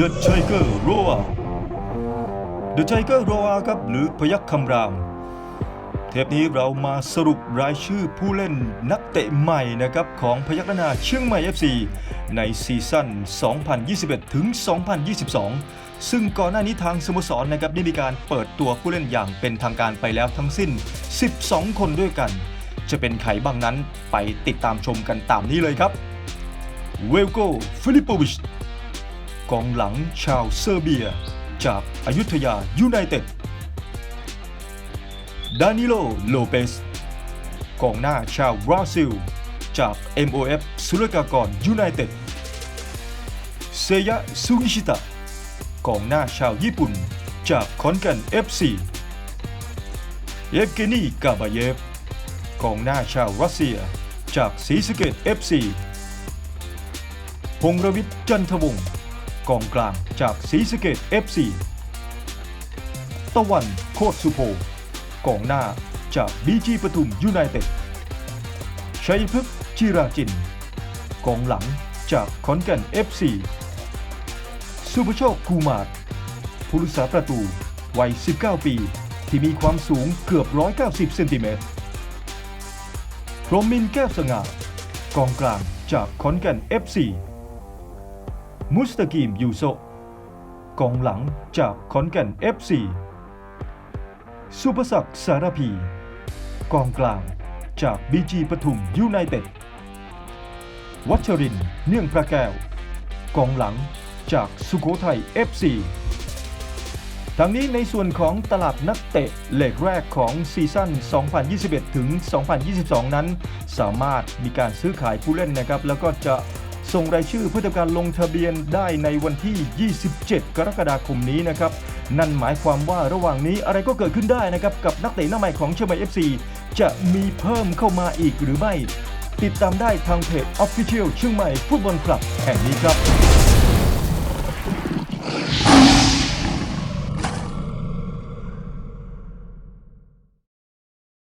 The Tiger Roar The Tiger Roar ครับหรือพยัคฆ์คำราม เทปนี้เรามาสรุปรายชื่อผู้เล่นนักเตะใหม่นะครับของพยัคฆ์นาเชียงใหม่ FC ในซีซั่น 2021 ถึง 2022 ซึ่งก่อนหน้านี้ทางสโมสรนะครับได้มีการเปิดตัวผู้เล่นอย่างเป็นทางการไปแล้วทั้งสิ้น 12 คนด้วยกัน จะเป็นใครบ้างนั้นไปติดตามชมกันตามนี้เลยครับเวลโกฟิลิปโปวิช กองหลังชาวเซอร์เบีย จากอายุทยายูไนเต็ด ดานิโล โลเปส กองหน้าชาวบราซิล จาก MOF สุรกากรยูไนเต็ด เซยะซุกิชิตะ กองหน้าชาวญี่ปุ่น จากคอนแกัน FC เอฟเกนีกาบาเยฟ กองหน้าชาวรัสเซีย จากศรีสะเกต FC พงรวิทย์จันทวงศ์ กองกลางจากศรีสะเกต FC ตะวันโคตรสุโพกองหน้าจากบีจีปทุมยูไนเต็ดชัยพฤกษ์จิราจิน กองหลังจากขอนแก่น FC สุภโชคคูมาศผู้รักษาประตูวัย 19 ปี ที่มีความสูงเกือบ 190 เซนติเมตรพรมินแก้วสง่ากองกลางจากขอนแก่น FC มุสตากีมยูโซกองหลังจากขอนแก่น FC สุภศักดิ์สารพี กองกลางจากบีจีปทุมยูไนเต็ด วัชรินเนื่องพระแก้ว กองหลังจากสุโขทัย FC ทั้งนี้ในส่วนของตลาดนักเตะเลกแรกของซีซั่น 2021 ถึง 2022 นั้น สามารถมีการซื้อขายผู้เล่นนะครับ แล้วก็จะ ส่งรายชื่อเพื่อทำการลงทะเบียนได้ในวันที่ 27 กรกฎาคมนี้นะครับ นั่นหมายความว่าระหว่างนี้อะไรก็เกิดขึ้นได้นะครับกับนักเตะหน้าใหม่ของเชียงใหม่ FC จะมีเพิ่มเข้ามาอีกหรือไม่ ติดตามได้ทางเพจ Official เชียงใหม่ฟุตบอลคลับแห่งนี้ครับ